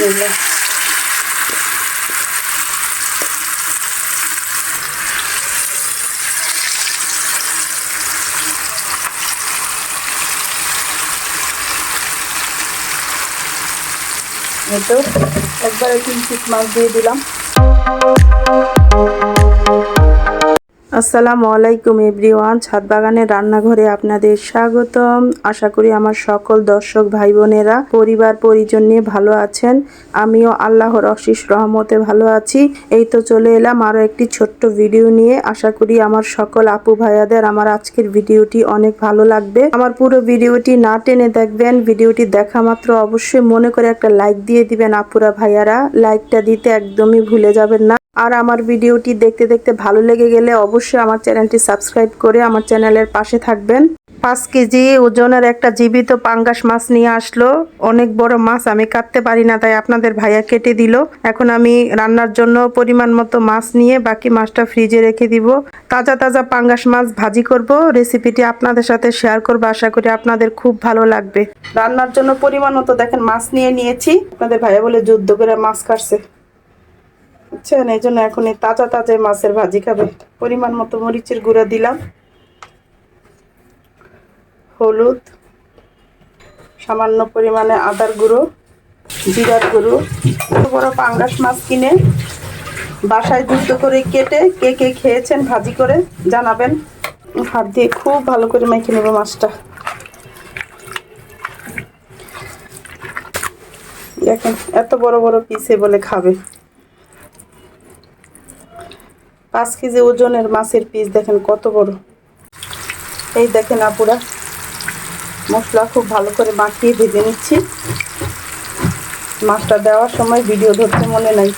বিসমিল্লাহ এই তো একবারে তিন পিস মাছ দিয়ে দিলাম আসসালামু আলাইকুম এভরিওয়ান, ছাদ বাগানের রান্নাঘরে আপনাদের স্বাগতম। আশা করি আমার সকল দর্শক ভাই বোনেরা পরিবার, পরিজন নিয়ে ভালো আছেন। আমিও আল্লাহর অশিস রহমতে ভালো আছি। এই তো চলে এলাম আরও একটি ছোট্ট ভিডিও নিয়ে। আশা করি আমার সকল আপু ভাইয়াদের আমার আজকের ভিডিওটি অনেক ভালো লাগবে। আমার পুরো ভিডিওটি না টেনে দেখবেন, ভিডিওটি দেখা মাত্র অবশ্যই মনে করে একটা লাইক দিয়ে দিবেন আপুরা ভাইয়ারা। লাইকটা দিতে একদমই ভুলে যাবেন না। আর আমার ভিডিওটি দেখতে দেখতে ভালো লেগে গেলে অবশ্যই আমার চ্যানেলটি সাবস্ক্রাইব করে আমার চ্যানেলের পাশে থাকবেন। পাঁচ কেজি ওজনের একটা জীবিত পাঙ্গাস মাছ নিয়ে আসলো। অনেক বড় মাছ, আমি কাটতে পারি না, তাই আপনাদের ভাইয়া কেটে দিল। এখন আমি রান্নার জন্য পরিমাণ মতো মাছ নিয়ে বাকি মাছটা ফ্রিজে রেখে দিব। তাজা তাজা পাঙ্গাস মাছ ভাজি করব। রেসিপিটি আপনাদের সাথে শেয়ার করব। আশা করি আপনাদের খুব ভালো লাগবে। রান্নার জন্য পরিমাণ মতো দেখেন, মাছ নিয়ে নিয়েছি। আপনাদের ভাইয়া বলে যুদ্ধ করে মাছ কাটছে। বুঝছেন? এই জন্য এখন এই তাজা তাজা মাছের ভাজি খাবে। পরিমাণ মতো মরিচের গুঁড়া দিলাম। হলুদ, সামান্য পরিমাণে আদার গুঁড়ো, জিরার গুঁড়ো। বড় পাঙ্গাস মাছ কিনে বাসায় যুক্ত করে কেটে কে কে খেয়েছেন ভাজি করে জানাবেন। হাত দিয়ে খুব ভালো করে মেখে নেব মাছটা। দেখেন, এত বড় বড় পিসে বলে খাবে। পাঁচ কেজি ওজনের মাছের পিস দেখেন কত বড়। এই দেখেন আপুরা, মশলা খুব ভালো করে মাখিয়ে ভেজে নিচ্ছি। মাছটা দেওয়ার সময় ভিডিও ধরতে মনে নাই।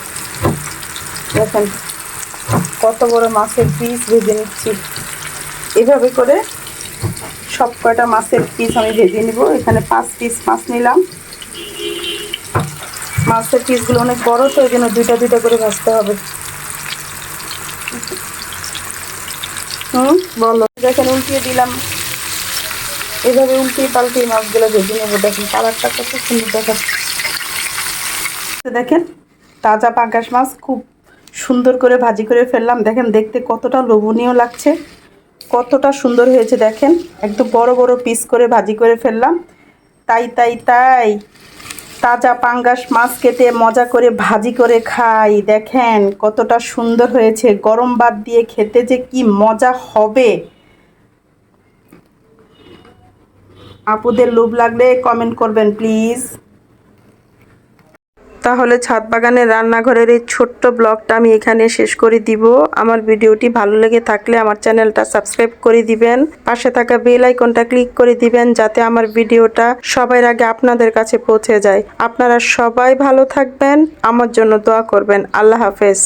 দেখেন কত বড় মাছের পিস ভেজে নিচ্ছি। এভাবে করে সব কয়টা মাছের পিস আমি ভেজে নিব। এখানে পাঁচ পিস মাছ নিলাম। মাছের পিসগুলো অনেক বড় তো ওই জন্য দুইটা দুইটা করে ভাজতে হবে। হুম, বলো। দেখেন, উল্টিয়ে দিলাম। এভাবে উল্টিয়ে পাল্টিয়ে মাছগুলো ভেজে নেব। দেখেন, কালারটা কত সুন্দর দেখাচ্ছে দেখেন, তাজা পাঙ্গাস মাছ, খুব সুন্দর করে ভাজি করে ফেললাম। দেখেন, দেখতে কতটা লোভনীয় লাগছে। কতটা সুন্দর হয়েছে, দেখেন। একদম বড় বড় পিস করে ভাজি করে ফেললাম। তাই তাই তাই। তাজা পাঙ্গাস মাছ কেটে মজা করে ভাজি করে খাই। দেখেন, কতটা সুন্দর হয়েছে। গরম ভাত দিয়ে খেতে যে কি মজা হবে। আপুদের লোভ লাগলে কমেন্ট করবেন প্লিজ তাহলে ছাদ বাগানের রান্নাঘরের এই ছোট্ট ব্লগটা আমি এখানে শেষ করে দিব। আমার ভিডিওটি ভালো লেগে থাকলে আমার চ্যানেলটা সাবস্ক্রাইব করে দিবেন। পাশে থাকা বেল আইকনটা ক্লিক করে দিবেন যাতে আমার ভিডিওটা সবার আগে আপনাদের কাছে পৌঁছে যায়। আপনারা সবাই ভালো থাকবেন, আমার জন্য দোয়া করবেন। আল্লাহ হাফেজ।